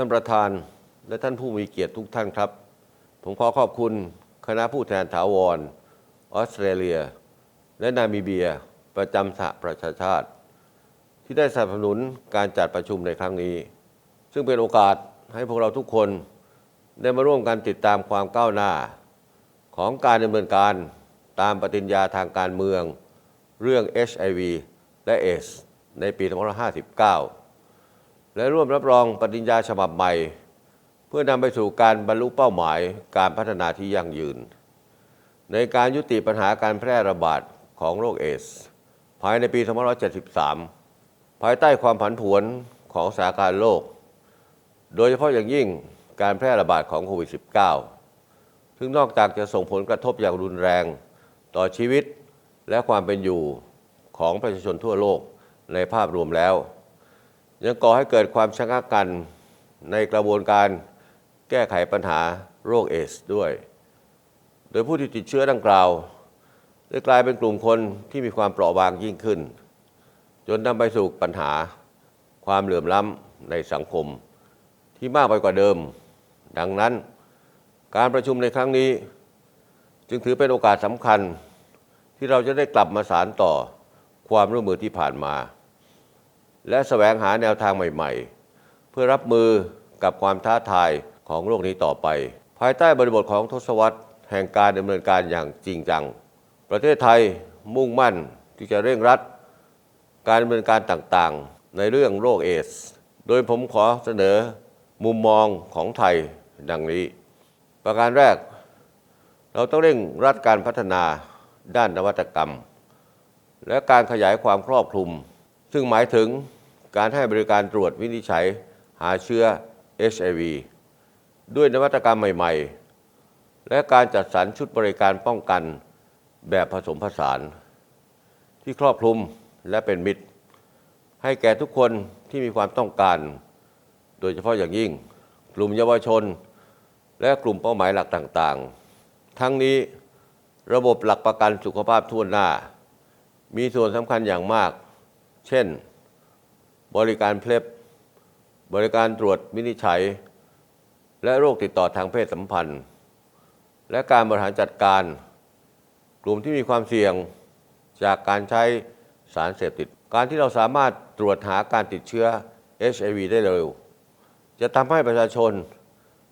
ท่านประธานและท่านผู้มีเกียรติทุกท่านครับ ผมขอขอบคุณคณะผู้แทนถาวรออสเตรเลีย และนามิเบีย ประจำสหประชาชาติ ที่ได้สนับสนุนการจัดประชุมในครั้งนี้ ซึ่งเป็นโอกาสให้พวกเราทุกคนได้มาร่วมกันติดตามความก้าวหน้า ของการดำเนินการตามปฏิญญาทางการเมือง เรื่อง HIV และ AIDS ในปี 2559 และร่วมรับรองปฏิญญาฉบับใหม่ เพื่อนำไปสู่การบรรลุเป้าหมายการพัฒนาที่ยั่งยืน ในการยุติปัญหาการแพร่ระบาดของโรคเอส ภายในปี 2573 ภายใต้ความผันผวนของสถานการณ์โลก โดยเฉพาะอย่างยิ่งการแพร่ระบาดของโควิด -19 ซึ่งนอกจากจะส่งผลกระทบอย่างรุนแรงต่อชีวิตและความเป็นอยู่ของประชาชนทั่วโลกในภาพรวมแล้ว ยังก่อให้เกิดความชะงักกันในกระบวนการแก้ไขปัญหาโรคเอสด้วย โดยผู้ที่ติดเชื้อดังกล่าวได้กลายเป็นกลุ่มคนที่มีความเปราะบางยิ่งขึ้น จนนำไปสู่ปัญหาความเหลื่อมล้ำในสังคมที่มากไปกว่าเดิม ดังนั้น การประชุมในครั้งนี้ จึงถือเป็นโอกาสสำคัญที่เราจะได้กลับมาสารต่อความร่วมมือที่ผ่านมา และแสวงหาแนวทางใหม่ๆ เพื่อรับมือกับความท้าทายของโลกนี้ต่อไป ภายใต้บริบทของทศวรรษแห่งการดำเนินการอย่างจริงจัง ประเทศไทยมุ่งมั่นที่จะเร่งรัด การดำเนินการต่างๆ ในเรื่องโรคเอส โดยผมขอเสนอมุมมองของไทยดังนี้ ประการแรก เราต้องเร่งรัดการพัฒนาด้านนวัตกรรม และการขยายความครอบคลุม ซึ่งหมายถึง การให้บริการตรวจวินิจฉัยหาเชื้อ HIV ด้วยนวัตกรรมใหม่ ๆ และการจัดสรรชุดบริการป้องกันแบบผสมผสาน ที่ครอบคลุมและเป็นมิตร ให้แก่ทุกคนที่มีความต้องการ โดยเฉพาะอย่างยิ่ง กลุ่มเยาวชน และกลุ่มเป้าหมายหลักต่างๆ ทั้งนี้ระบบหลักประกันสุขภาพทั่วหน้า มีส่วนสำคัญอย่างมาก เช่น บริการเพล็บบริการตรวจวินิจฉัย และโรคติดต่อทางเพศสัมพันธ์ และการบริหารจัดการ กลุ่มที่มีความเสี่ยงจากการใช้สารเสพติด การที่เราสามารถตรวจหาการติดเชื้อ HIV ได้เร็ว จะทำให้ประชาชน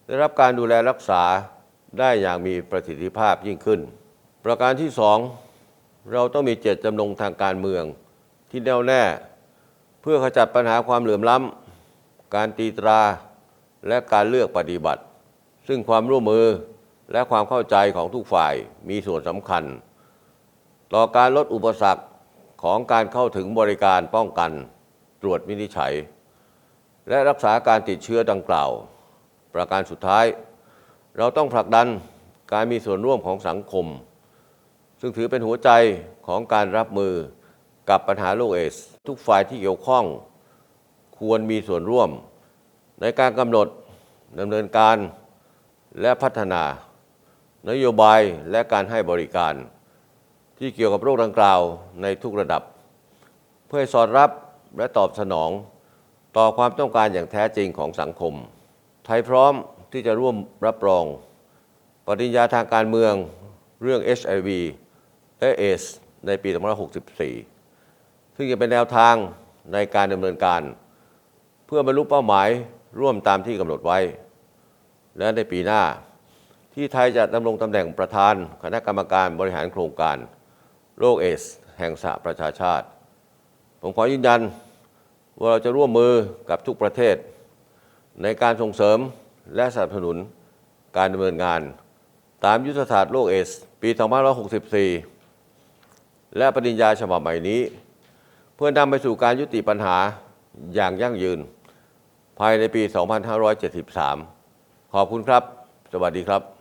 ได้รับการดูแลรักษาได้อย่างมีประสิทธิภาพยิ่งขึ้น ประการที่สองเราต้องมีเจตจำนงทางการเมืองที่แน่วแน่ พื่อขจัดปัญหาความเหลื่อมล้ำ การตีตราและการเลือกปฏิบัติ ซึ่งความร่วมมือและความเข้าใจของทุกฝ่ายมีส่วนสำคัญ ต่อการลดอุปสรรคของการเข้าถึงบริการป้องกัน ตรวจวินิจฉัย และรักษาการติดเชื้อดังกล่าว ประการสุดท้าย เราต้องผลักดันการมีส่วนร่วมของสังคม ซึ่งถือเป็นหัวใจของการรับมือ กับปัญหาโรคเอส ทุกฝ่ายที่เกี่ยวข้อง ควรมีส่วนร่วม ในการกำหนดดำเนินการและพัฒนา นโยบายและการให้บริการ ที่เกี่ยวกับโรคดังกล่าวในทุกระดับ เพื่อให้สอดรับและตอบสนองต่อความต้องการอย่างแท้จริงของสังคม ไทยพร้อมที่จะร่วมรับรอง ปฏิญญาทางการเมืองเรื่อง HIV และเอสในปี 2564 ซึ่งจะเป็นแนวทางในการดำเนินการ เพื่อบรรลุเป้าหมายร่วมตามที่กำหนดไว้ และในปีหน้า ที่ไทยจะดำรงตำแหน่งประธานคณะกรรมการบริหารโครงการโรคเอส แห่งสหประชาชาติ ผมขอยืนยันว่าเราจะร่วมมือกับทุกประเทศ ในการส่งเสริมและสนับสนุนการดำเนินงาน ตามยุทธศาสตร์โลกเอส ปี 2564 และปฏิญญาฉบับใหม่นี้ เพื่อนำไปสู่การยุติปัญหาอย่างยั่งยืน ภายในปี 2573 ขอบคุณครับ สวัสดีครับ